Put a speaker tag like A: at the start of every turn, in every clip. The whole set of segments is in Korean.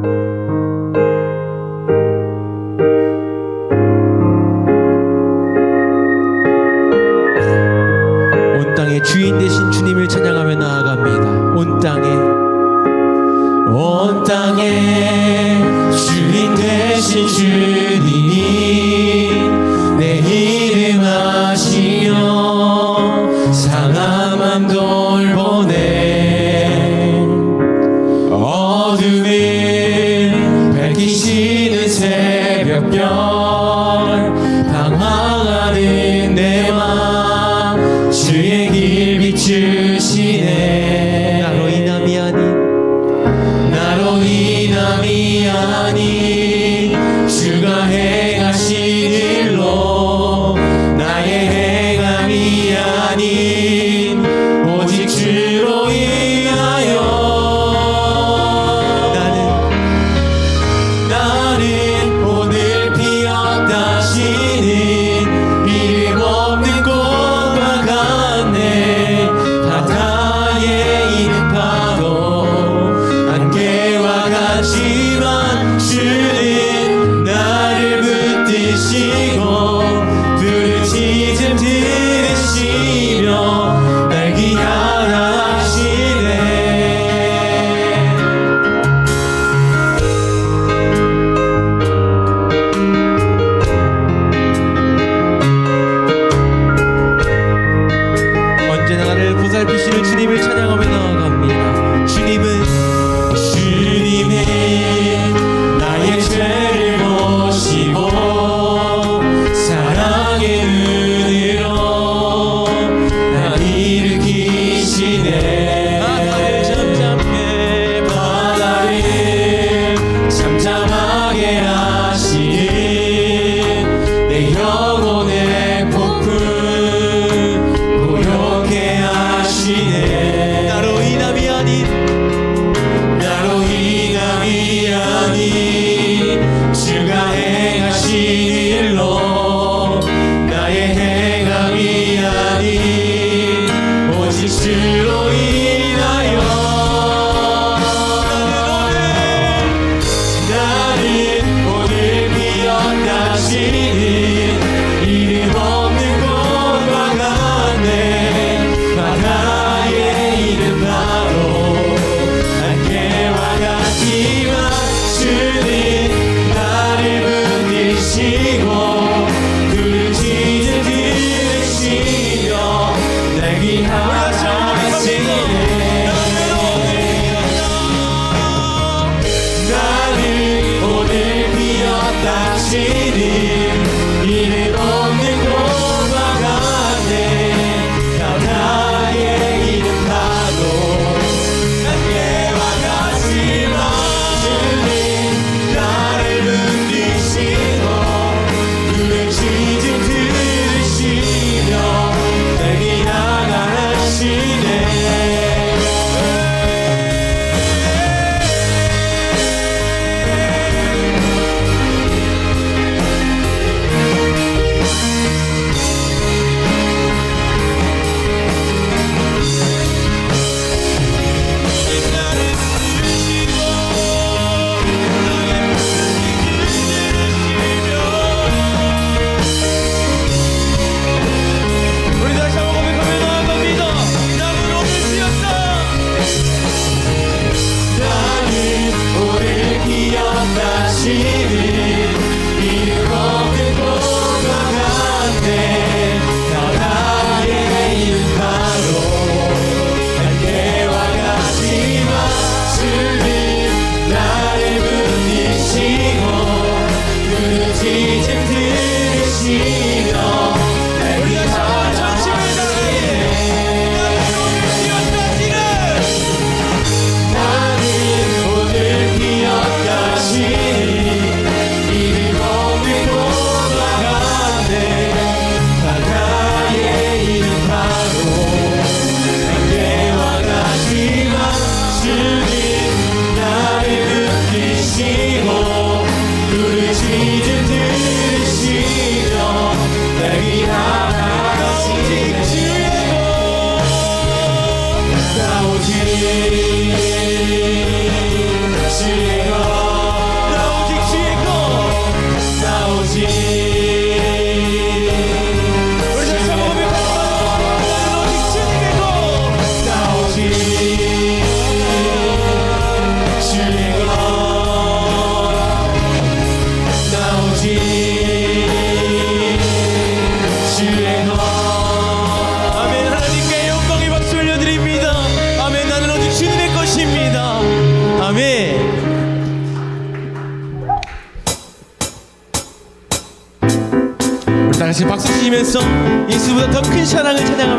A: Thank you. 사랑을 소망합니다.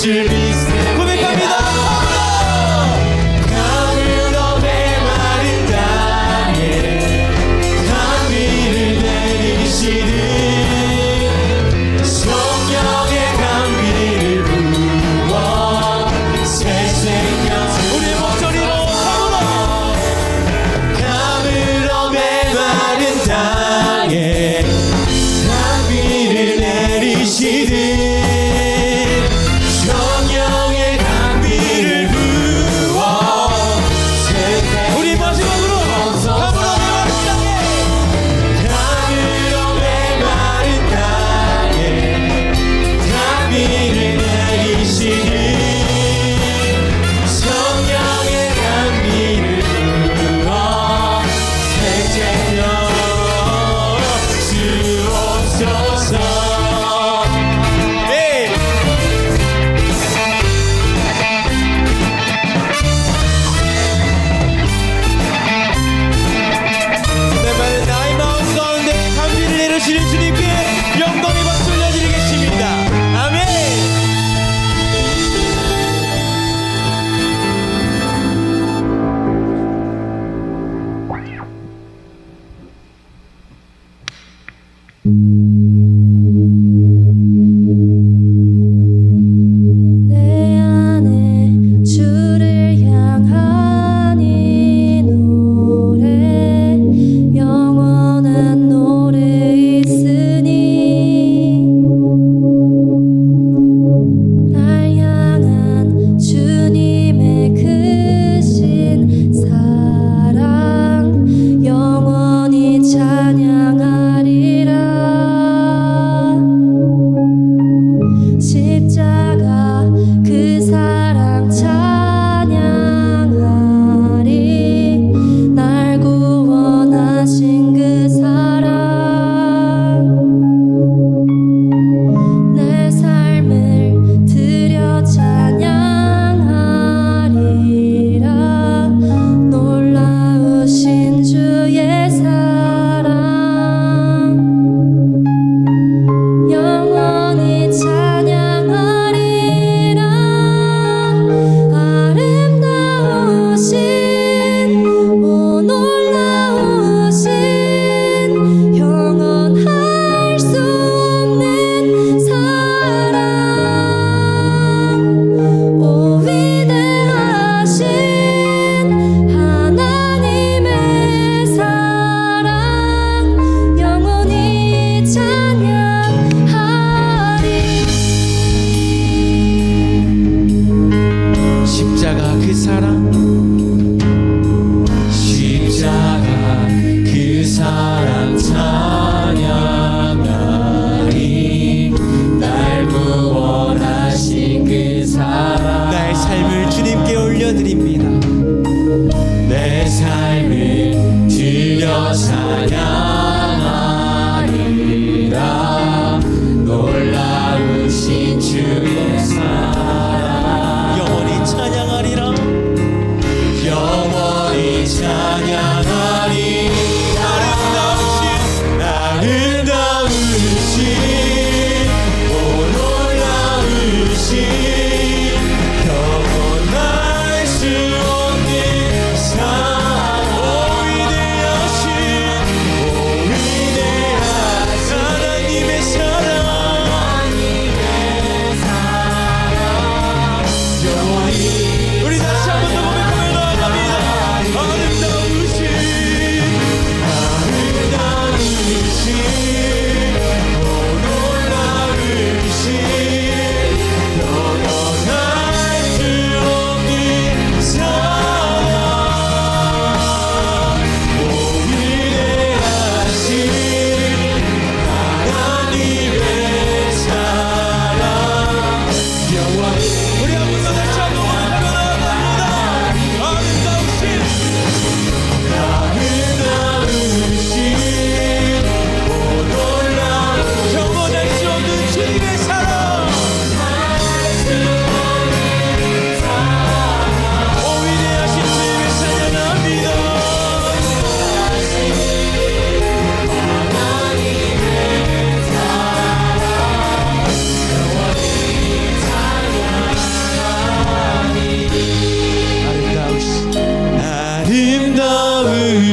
B: 주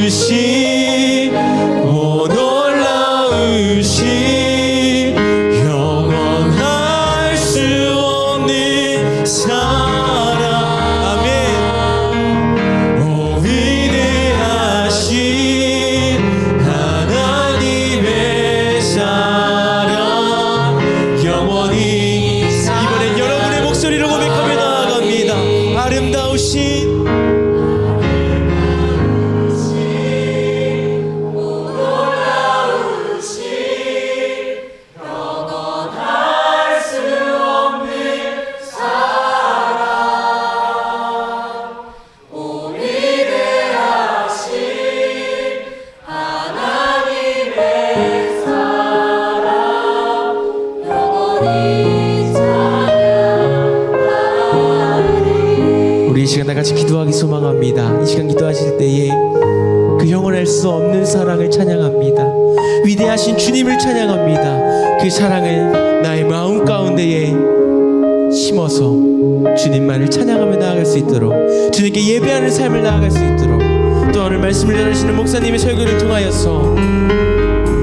A: destino. 수 없는 사랑을 찬양합니다. 위대하신 주님을 찬양합니다. 그 사랑을 나의 마음 가운데에 심어서 주님만을 찬양하며 나아갈 수 있도록 주님께 예배하는 삶을 나아갈 수 있도록 또 오늘 말씀을 전하시는 목사님의 설교를 통하여서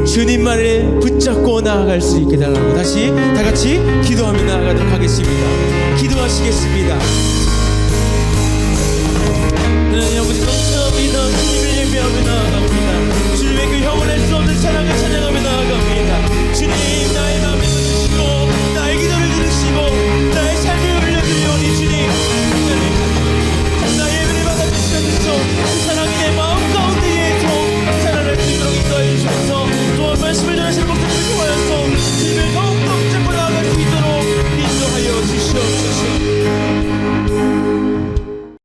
A: 주님만을 붙잡고 나아갈 수 있게 달라고 다시 다 같이 기도하며 나아가도록 하겠습니다. 기도하시겠습니다.